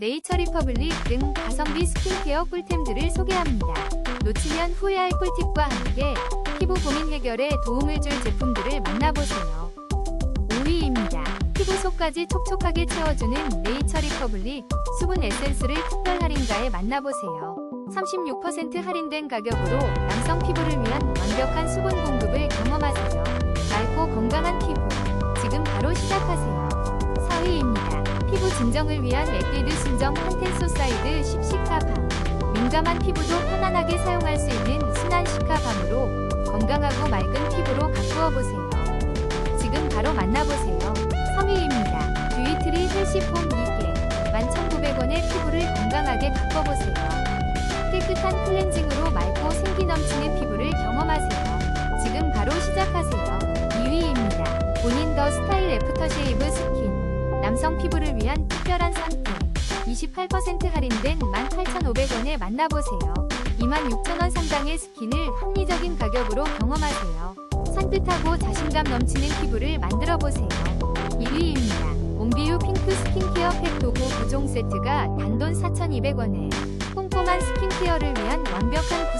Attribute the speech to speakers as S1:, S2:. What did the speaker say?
S1: 네이처 리퍼블릭 등 가성비 스킨케어 꿀템들을 소개합니다. 놓치면 후회할 꿀팁과 함께 피부 고민 해결에 도움을 줄 제품들을 만나보세요. 5위입니다. 피부 속까지 촉촉하게 채워주는 네이처 리퍼블릭 수분 에센스를 특별 할인가에 만나보세요. 36% 할인된 가격으로 남성 피부를 위한 완벽한 수분 공급을 경험하세요. 맑고 건강한 피부. 지금 바로 시작하세요. 4위입니다. 피부 진정을 위한 에뛰드 순정 판텐 소사이드 십시카 밤. 민감한 피부도 편안하게 사용할 수 있는 순한 시카 밤으로 건강하고 맑은 피부로 바꾸어 보세요. 지금 바로 만나보세요. 3위입니다. 듀이트리 헬시폼 2개 11,900원의 피부를 건강하게 바꿔보세요. 깨끗한 클렌징으로 맑고 생기 넘치는 피부를 경험하세요. 지금 바로 시작하세요. 2위입니다. 본인 더 스타일 애프터 쉐이브 스킨 남성 피부를 위한 특별한 선택 28% 할인된 18,500원에 만나보세요. 26,000원 상당의 스킨을 합리적인 가격으로 경험하세요. 산뜻하고 자신감 넘치는 피부를 만들어보세요. 1위입니다. 옴비유 핑크 스킨케어 팩 도구 9종 세트가 단돈 4,200원에 꼼꼼한 스킨케어를 위한 완벽한